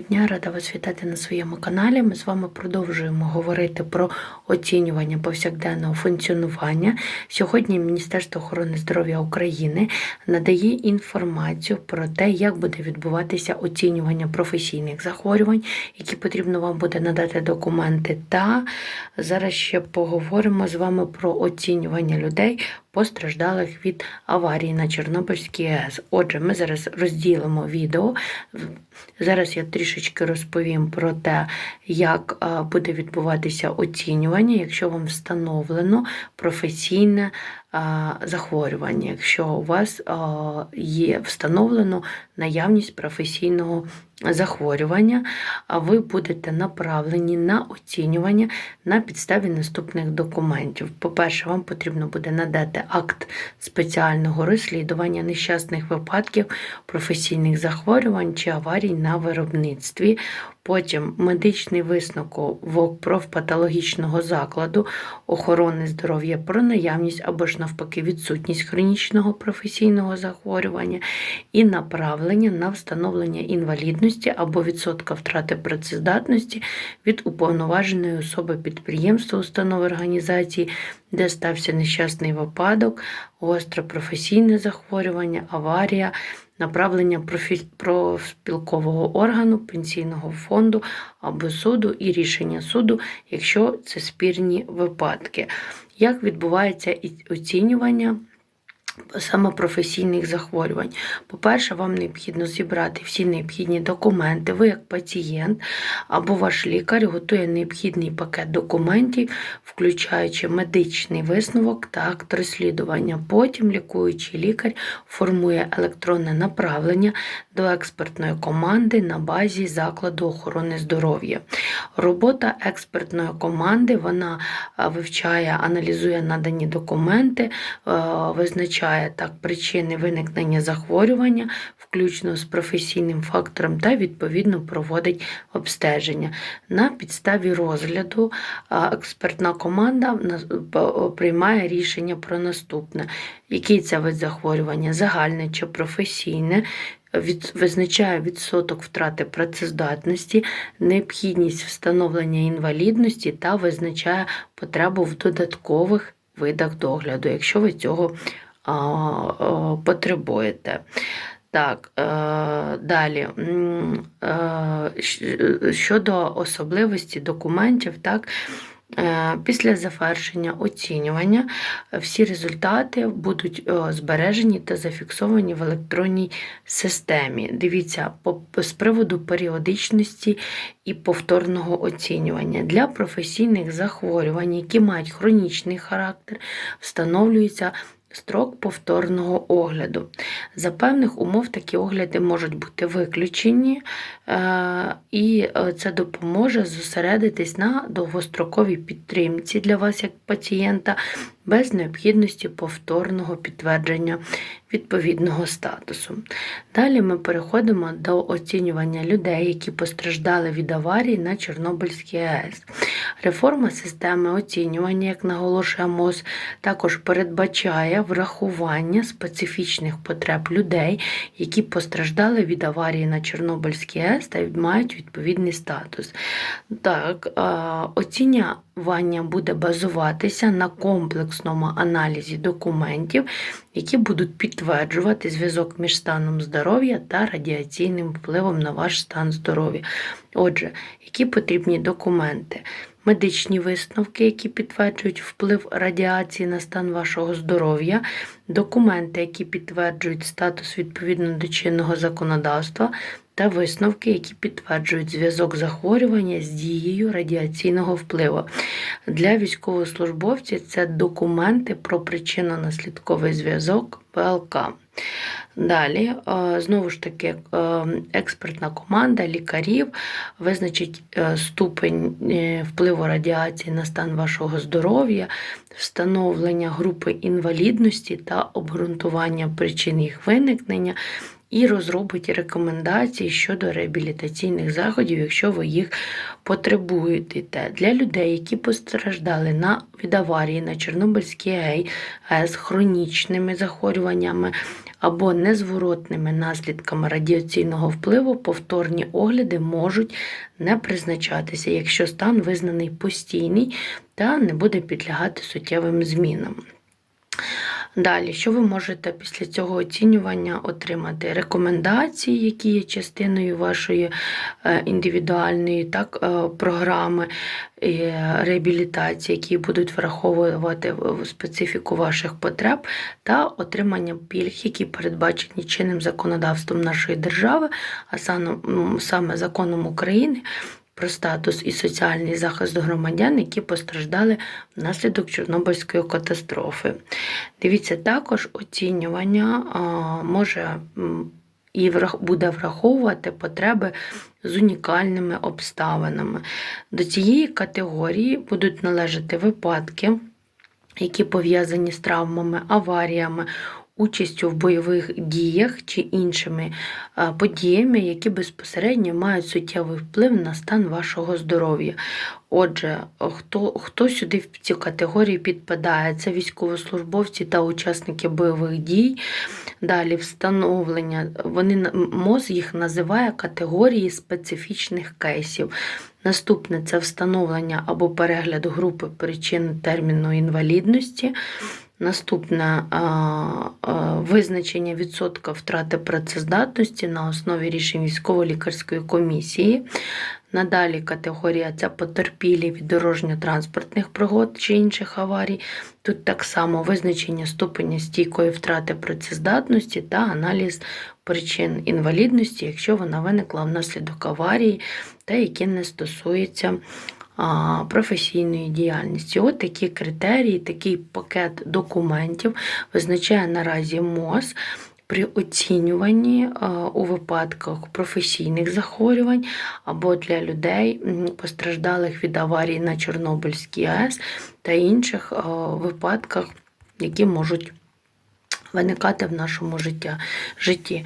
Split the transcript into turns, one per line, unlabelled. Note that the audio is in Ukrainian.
Дня рада вас вітати на своєму каналі. Ми з вами продовжуємо говорити про оцінювання повсякденного функціонування. Сьогодні Міністерство охорони здоров'я України надає інформацію про те, як буде відбуватися оцінювання професійних захворювань, які потрібно вам буде надати документи. Та зараз ще поговоримо з вами про оцінювання людей. Постраждалих від аварії на Чорнобильській АЕС. Отже, ми зараз розділимо відео. Зараз я трішечки розповім про те, як буде відбуватися оцінювання, якщо вам встановлено професійне захворювання, якщо у вас є встановлено наявність професійного захворювання, ви будете направлені на оцінювання на підставі наступних документів. По-перше, вам потрібно буде надати акт спеціального розслідування нещасних випадків професійних захворювань чи аварій на виробництві. Потім медичний висновок профпатологічного закладу охорони здоров'я про наявність або ж навпаки відсутність хронічного професійного захворювання і направлення на встановлення інвалідності або відсотка втрати працездатності від уповноваженої особи підприємства, установи організації, де стався нещасний випадок, гостре професійне захворювання, аварія направлення профспілкового органу, пенсійного фонду або суду і рішення суду, якщо це спірні випадки. Як відбувається оцінювання? Саме професійних захворювань. По-перше, вам необхідно зібрати всі необхідні документи. Ви, як пацієнт або ваш лікар, готує необхідний пакет документів, включаючи медичний висновок та акт розслідування. Потім лікуючий лікар формує електронне направлення до експертної команди на базі закладу охорони здоров'я. Робота експертної команди вона е, вивчає, аналізує надані документи, е, визначає так причини виникнення захворювання, включно з професійним фактором, та відповідно проводить обстеження. На підставі розгляду експертна команда приймає рішення про наступне: який це вид захворювання, загальне чи професійне. Від, визначає відсоток втрати працездатності, необхідність встановлення інвалідності та визначає потребу в додаткових видах догляду, якщо ви цього потребуєте. Так, е, далі. Е, Щодо особливості документів, так, е, після завершення оцінювання е, всі результати будуть е, збережені та зафіксовані в електронній системі. Дивіться, з приводу періодичності і повторного оцінювання. Для професійних захворювань, які мають хронічний характер, встановлюється строк повторного огляду. За певних умов такі огляди можуть бути виключені, е, і е, це допоможе зосередитись на довгостроковій підтримці для вас як пацієнта без необхідності повторного підтвердження відповідного статусу. Далі ми переходимо до оцінювання людей, які постраждали від аварії на Чорнобильській АЕС. Реформа системи оцінювання, як наголошує МОЗ, також передбачає врахування специфічних потреб людей, які постраждали від аварії на Чорнобильській АЕС та мають відповідний статус. Так, е, оцінювання буде базуватися на комплексному аналізі документів, які будуть підтверджувати зв'язок між станом здоров'я та радіаційним впливом на ваш стан здоров'я. Отже, які потрібні документи? Медичні висновки, які підтверджують вплив радіації на стан вашого здоров'я, документи, які підтверджують статус відповідно до чинного законодавства, та висновки, які підтверджують зв'язок захворювання з дією радіаційного впливу. Для військовослужбовців це документи про причинно-наслідковий зв'язок ПЛК. Далі, е, знову ж таки, е, експертна команда лікарів визначить е, ступень впливу радіації на стан вашого здоров'я, встановлення групи інвалідності та обґрунтування причин їх виникнення. І розробить рекомендації щодо реабілітаційних заходів, якщо ви їх потребуєте. Для людей, які постраждали на, від аварії на Чорнобильській АЕС з хронічними захворюваннями або незворотними наслідками радіаційного впливу, повторні огляди можуть не призначатися, якщо стан визнаний постійний та не буде підлягати суттєвим змінам. Далі, що ви можете після цього оцінювання отримати? Рекомендації, які є частиною вашої е, індивідуальної так, е, програми реабілітації, які будуть враховувати специфіку ваших потреб, та отримання пільг, які передбачені чинним законодавством нашої держави, а саме законом України про статус і соціальний захист громадян, які постраждали внаслідок Чорнобильської катастрофи. Дивіться, також оцінювання може і буде враховувати потреби з унікальними обставинами. До цієї категорії будуть належати випадки, які пов'язані з травмами, аваріями, участю в бойових діях чи іншими подіями, які безпосередньо мають суттєвий вплив на стан вашого здоров'я. Отже, хто, хто сюди в цю категорію підпадає? Це військовослужбовці та учасники бойових дій. Далі встановлення. Вони МОЗ їх називає категорії специфічних кейсів. Наступне це встановлення або перегляд групи причин терміну інвалідності. Наступне визначення відсотка втрати працездатності на основі рішень військово-лікарської комісії. Надалі категорія це потерпілі від дорожньо-транспортних пригод чи інших аварій. Тут так само визначення ступеня стійкої втрати працездатності та аналіз причин інвалідності, якщо вона виникла внаслідок аварії, та які не стосуються професійної діяльності. От такі критерії, такий пакет документів визначає наразі МОЗ. При оцінюванні у випадках професійних захворювань або для людей, постраждалих від аварії на Чорнобильській АЕС та інших випадках, які можуть виникати в нашому житті.